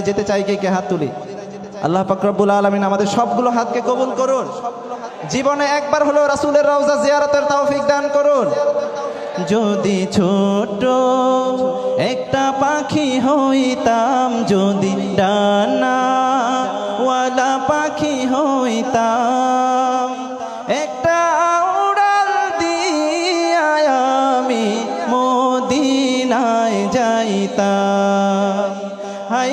মদিনায় যেতে চাই কে কে হাত তুলি? আল্লাহ পাকরাবুল আলমিন আমাদের সবগুলো হাতকে কবুল করুন। জীবনে একবার হলো রাসুলের রওজা জিয়ারতের তৌফিক দান করুন। যদি ছোট একটা পাখি হইতাম, যদি ডানা ওয়ালা পাখি হইতাম, একটা উড়াল দিয়ায় আমি মদিনায় যাইতাম। হাই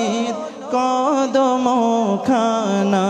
নবীর কদম খানা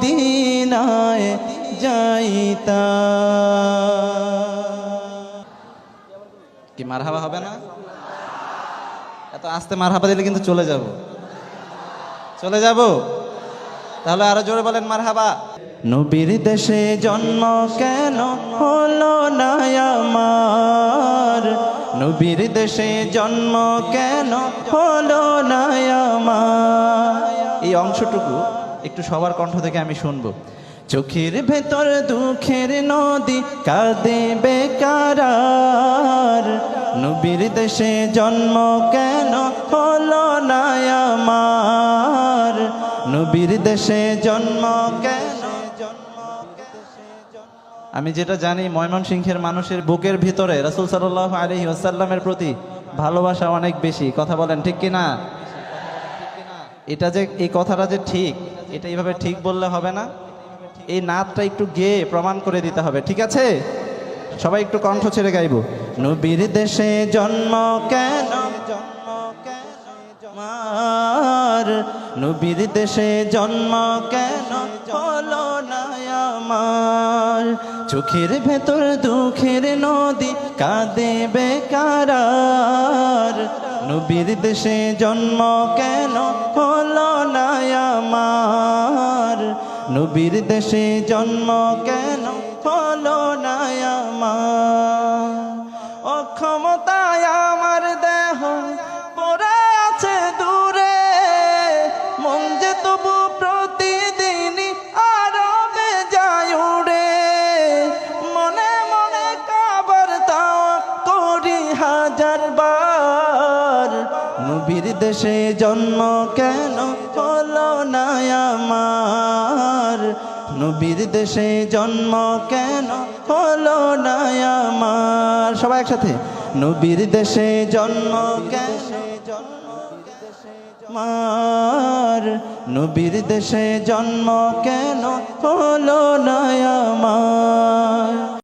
মদিনায় যাইতা। কি মারহাবা হবে না? এত আস্তে মারহাবা দিলে কিন্তু চলে যাব। চলে যাব? তাহলে আরও জোরে বলেন মারহাবা। নবীর দেশে জন্ম কেন হলো না আমার? নবীর দেশে জন্ম কেন হলো না আমার? এই অংশটুকু একটু সবার কণ্ঠ থেকে আমি শুনব। চোখের ভেতর দুঃখের নদী কাঁদে বেকার নবীর দেশে জন্ম কেন হলো না আমার? নবীর দেশে জন্ম কেন আমি যেটা জানি, ময়মনসিংহের মানুষের বুকের ভিতরে রাসুল সাল্লাহ আলহি আসাল্লামের প্রতি ভালোবাসা অনেক বেশি। কথা বলেন, ঠিক কি না এটা যে এই কথাটা যে ঠিক এটা এইভাবে ঠিক বললে হবে না। এই নাচটা একটু গেয়ে প্রমাণ করে দিতে হবে, ঠিক আছে? সবাই একটু কণ্ঠ ছেড়ে গাইব। নবীর দেশে জন্ম কেন? জন্ম কেন নবীর দেশে জন্ম কেন? হলো আমার। চোখের ভেতর দুঃখের নদী কাঁদে বেকার। নবীর দেশে জন্ম কেন? নবীর দেশে জন্ম কেন হলো না অক্ষমতায় আমার দেহ পড়ে আছে দূরে। মন যে তবু প্রতিদিনই আরবে যায় উড়ে। মনে মনে কাবার তাও করি হাজার বার। নবীর দেশে জন্ম কেন হলো না নবীর দেশে জন্ম কেন হলো না আমার? সবাই একসাথে। নবীর দেশে জন্ম কেন? মার নবীর দেশে জন্ম কেন হলো না আমার?